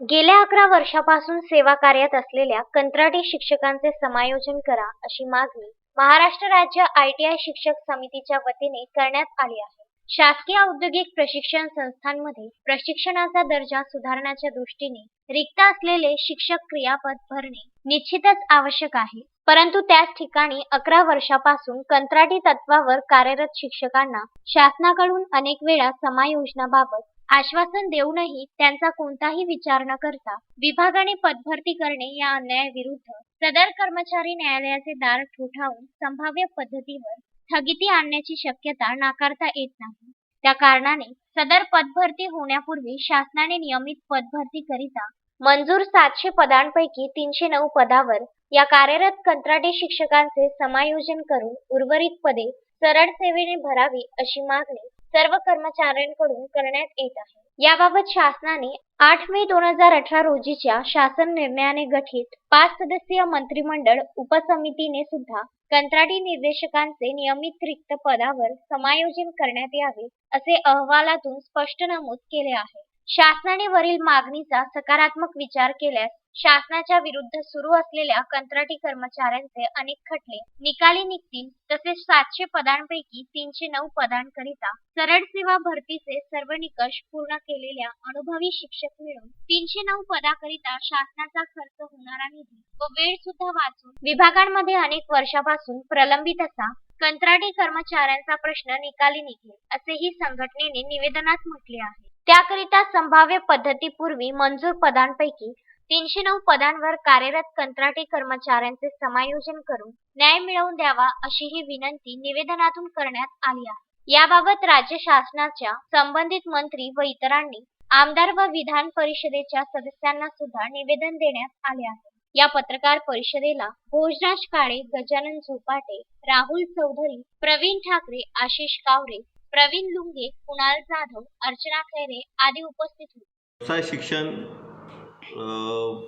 गेल्या अकरा वर्षापासून सेवा कार्यात असलेल्या कंत्राटी शिक्षकांचे समायोजन करा अशी मागणी महाराष्ट्र राज्य आयटीआय शिक्षक समितीच्या वतीने करण्यात आली आहे. शासकीय औद्योगिक प्रशिक्षण संस्थांमध्ये प्रशिक्षणाचा दर्जा सुधारण्याच्या दृष्टीने रिक्त असलेले शिक्षक क्रियापद भरणे निश्चितच आवश्यक आहे. परंतु त्याच ठिकाणी अकरा वर्षापासून कंत्राटी तत्वावर कार्यरत शिक्षकांना शासनाकडून अनेक वेळा समायोजनाबाबत आश्वासन देऊनही त्यांचा कोणताही विचार न करता विभागाने पदभरती करणे या अन्यायाविरुद्ध सदर कर्मचारी न्यायालयाचे दार ठोठावून संभाव्य पद्धतीवर स्थगिती आणण्याची शक्यता नाकारता येत नाही. त्या कारणाने सदर पदभरती होण्यापूर्वी शासनाने नियमित पदभरती करिता मंजूर सातशे पदांपैकी तीनशे नऊ पदावर या कार्यरत कंत्राटी शिक्षकांचे समायोजन करून उर्वरित पदे सरळ सेवेने भरावी अशी मागणी सर्व कर्मचाऱ्यांकडून करण्यात येत आहे. याबाबत शासनाने आठ मे दोन हजार अठरा रोजीच्या शासन निर्णयाने गठीत पाच सदस्यीय मंत्रिमंडळ उपसमितीने सुद्धा कंत्राटी निर्देशकांचे नियमित रिक्त पदावर समायोजन करण्यात यावे असे अहवालातून स्पष्ट नमूद केले आहे. शासनाने वरील मागणीचा सकारात्मक विचार केल्यास शासनाच्या विरुद्ध सुरू असलेल्या कंत्राटी कर्मचाऱ्यांचे अनेक खटले निकाली निघतील तसेच सातशे पदांपैकी तीनशे नऊ पदांकरिता सरळ सेवा भरतीचे सर्व निकष पूर्ण केलेल्या अनुभवी शिक्षक मिळून तीनशे नऊ पदाकरिता शासनाचा खर्च होणारा निधी व वेळ सुद्धा वाचून विभागांमध्ये अनेक वर्षापासून प्रलंबित असा कंत्राटी कर्मचाऱ्यांचा प्रश्न निकाली निघेल असेही संघटनेने निवेदनात म्हटले आहे. त्याकरिता संभाव्य पद्धतीपूर्वी मंजूर पदांपैकी तीनशे नऊ पदांवर कार्यरत कंत्राटी कर्मचाऱ्यांचे समायोजन करून न्याय मिळवून द्यावा अशी ही विनंती निवेदनातून करण्यात आली आहे. याबाबत राज्य शासनाच्या संबंधित मंत्री व इतरांनी आमदार व विधान परिषदेच्या सदस्यांना सुद्धा निवेदन देण्यात आले आहे. या पत्रकार परिषदेला भोजराज काळे गजानन झोपाटे राहुल चौधरी प्रवीण ठाकरे आशिष कावरे प्रवीण लुंगे कुणाल जाधव अर्चना खैरे आदी उपस्थित होते. व्यवसाय शिक्षण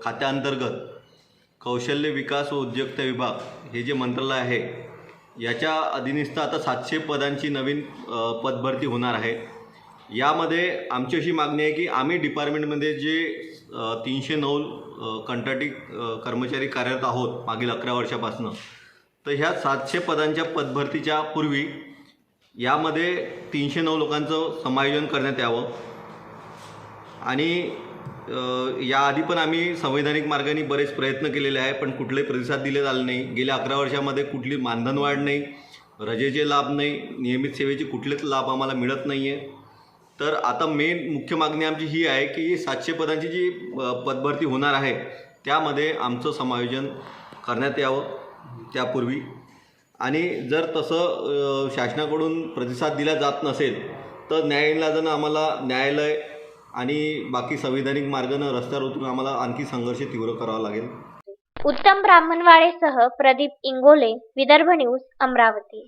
खात्याअंतर्गत कौशल्य विकास व उद्योजकता विभाग हे जे मंत्रालय आहे याच्या अधीनस्थ आता सातशे पदांची नवीन पदभरती होणार आहे. यामध्ये आमची अशी मागणी आहे की आम्ही डिपार्टमेंटमध्ये जे तीनशे नऊ कंट्राटी कंत्राटी कर्मचारी कार्यरत आहोत मागील अकरा वर्षापासून तर ह्या सातशे पदांच्या पदभरतीच्या पूर्वी यामध्ये तीनशे नऊ लोकांचं समायोजन करण्यात यावं. आणि याआधी पण आम्ही संवैधानिक मार्गाने बरेच प्रयत्न केलेले आहे पण कुठले प्रतिसाद दिले झाले नाही. गेल्या अकरा वर्षामध्ये कुठली मानधन वाढ नाही रजेचे लाभ नाही नियमित सेवेचे कुठलेच लाभ आम्हाला मिळत नाही आहे तर आता मेन मुख्य मागणी आमची ही आहे की सातशे पदांची जी पदभरती होणार आहे त्यामध्ये आमचं समायोजन करण्यात यावं. त्यापूर्वी आणि जर तसं शासनाकडून प्रतिसाद दिला जात नसेल तर न्यायालयानं आम्हाला न्यायालय आणि बाकी संविधानिक मार्गानं रस्त्यावर उतरून आम्हाला आणखी संघर्ष तीव्र करावा लागेल. उत्तम ब्राह्मणवाडेसह प्रदीप इंगोले विदर्भ न्यूज अमरावती.